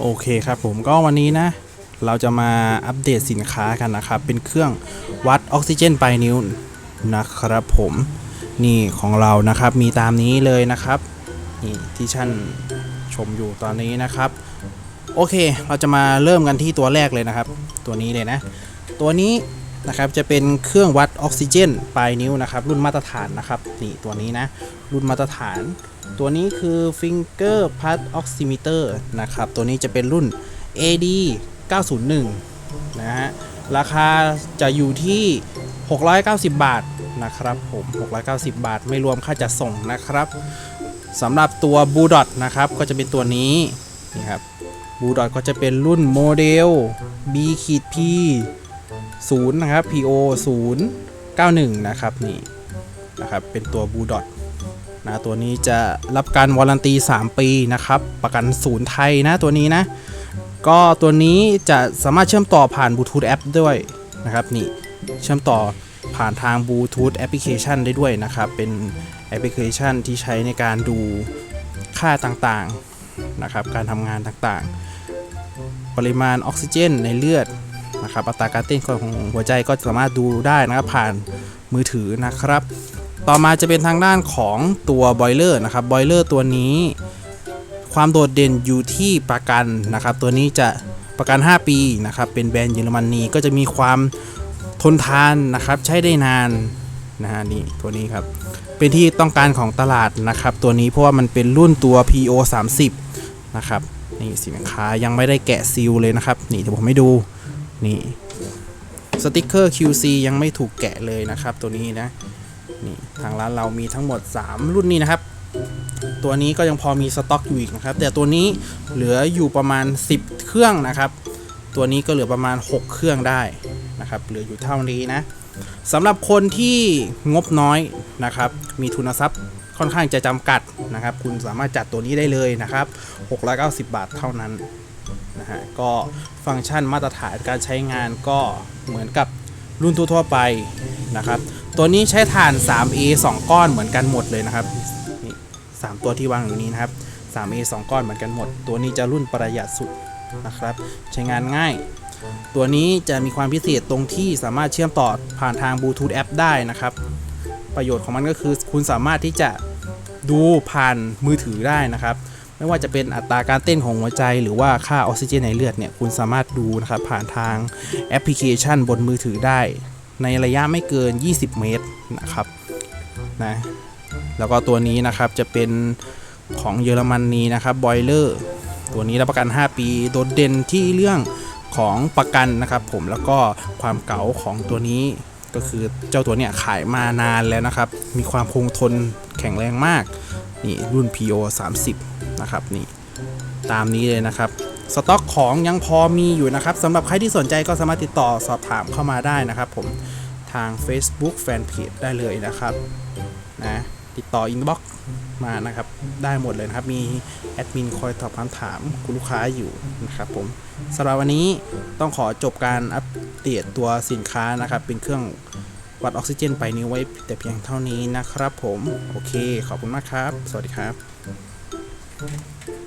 โอเคครับผมก็วันนี้นะ เราจะมาอัปเดตสินค้ากันนะครับ เป็นเครื่องวัดออกซิเจนปลายนิ้วนะครับผมนี่ของเรานะครับมีตามนี้เลยนะครับนี่ที่ท่านชมอยู่ตอนนี้นะครับ โอเคเราจะมาเริ่มกันที่ตัวแรกเลยนะครับ ตัวนี้เลยนะ ตัวนี้นะครับจะเป็นเครื่องวัดออกซิเจนปลายนิ้วนะครับ รุ่นมาตรฐานนะครับนี่ตัวนี้นะ รุ่นมาตรฐาน ตัวนี้คือ Finger Pad Oximeter นะครับ ตัวนี้จะเป็นรุ่น AD 901 นะฮะ ราคาจะอยู่ที่ 690 บาทนะครับผม 690 บาทไม่รวมค่าจัดส่งนะครับสำหรับตัว b u d o t นะครับ ก็จะเป็นตัวนี้นี่ครับ b u d o t ก็จะเป็นรุ่นโมเดล B P 0นะครับ PO 0 91 นะครับนี่นะครับเป็นตัว b u d o t นะตัวนี้จะรับการวารันตี 3 ปีนะครับ ประกันศูนย์ไทยนะตัวนี้นะ ก็ตัวนี้จะสามารถเชื่อมต่อผ่านบลูทูธแอปด้วยนะครับนี่เชื่อมต่อผ่านทางบลูทูธแอปพลิเคชันได้ด้วยนะครับ เป็นแอปพลิเคชันที่ใช้ในการดูค่าต่างๆนะครับ การทำงานต่างๆ ปริมาณออกซิเจนในเลือดนะครับ อัตราการเต้นของหัวใจก็สามารถดูได้นะครับผ่านมือถือนะครับ ต่อมาจะเป็นทางด้านของตัวบอยเลอร์นะครับบอยเลอร์ตัวนี้ความโดดเด่นอยู่ที่ประกันนะครับ ตัวนี้จะประกัน 5 ปีนะครับ เป็นแบรนด์เยอรมนีก็จะมีความทนทานนะครับ ใช้ได้นานนะฮะนี่ตัวนี้ครับ เป็นที่ต้องการของตลาดนะครับ ตัวนี้เพราะว่ามันเป็นรุ่นตัว PO 30นะครับนี่สินค้ายังไม่ได้แกะซีลเลยนะครับ นี่เดี๋ยวผมให้ดูนี่สติกเกอร์ QC ยังไม่ถูกแกะเลยนะครับ ตัวนี้นะ นี่ทางร้านเรามีทั้งหมด 3 รุ่นนี้นะครับ ตัวนี้ก็ยังพอมีสต็อกอยู่อีกนะครับ แต่ตัวนี้เหลืออยู่ประมาณ 10 เครื่องนะครับ ตัวนี้ก็เหลือประมาณ 6 เครื่องได้นะครับ เหลืออยู่เท่านี้นะสำหรับคนที่งบน้อยนะครับ มีทุนทรัพย์ค่อนข้างจะจำกัดนะครับ คุณสามารถจัดตัวนี้ได้เลยนะครับ 690 บาทเท่านั้นนะฮะก็ฟังก์ชันมาตรฐานการใช้งานก็เหมือนกับรุ่นทั่วๆไปนะครับ ตัวนี้ใช้ถ่าน 3A 2 ก้อนเหมือนกันหมดเลยนะครับนี่สตัวที่วางอยู่นี้นะครับ 3A 2 ก้อนเหมือนกันหมด ตัวนี้จะรุ่นประหยัดสุดนะครับ ใช้งานง่าย ตัวนี้จะมีความพิเศษตรงที่สามารถเชื่อมต่อผ่านทางบลูทูธแอปได้นะครับ ประโยชน์ของมันก็คือคุณสามารถที่จะดูผ่านมือถือได้นะครับ ไม่ว่าจะเป็นอัตราการเต้นของหัวใจ หรือว่าค่าออกซิเจนในเลือดเนี่ยคุณสามารถดูนะครับผ่านทางแอปพลิเคชันบนมือถือได้ ในระยะไม่เกิน 20 เมตรนะครับนะแล้วก็ตัวนี้นะครับจะเป็นของเยอรมนนีนะครับบอยเลอร์ตัวนี้รับประกัน 5 ปี โดดเด่นที่เรื่องของประกันนะครับผมแล้วก็ความเก๋าของตัวนี้ก็คือเจ้าตัวเนี้ยขายมานานแล้วนะครับ มีความคงทนแข็งแรงมาก นี่รุ่น PO 30 นะครับนี่ตามนี้เลยนะครับ สต็อกของยังพอมีอยู่นะครับสำหรับใครที่สนใจก็สามารถติดต่อสอบถามเข้ามาได้นะครับ ผมทาง Facebook Fanpage ได้เลยนะครับนะติดต่ออินบ็อกมานะครับ ได้หมดเลยนะครับ มีแอดมินคอยตอบคำถามคุณลูกค้าอยู่นะครับผมสำหรับวันนี้ต้องขอจบการอัปเดตตัวสินค้านะครับ เป็นเครื่องวัดออกซิเจนไปนิ้วไว้แต่เพียงเท่านี้นะครับผม โอเค ขอบคุณมากครับ สวัสดีครับ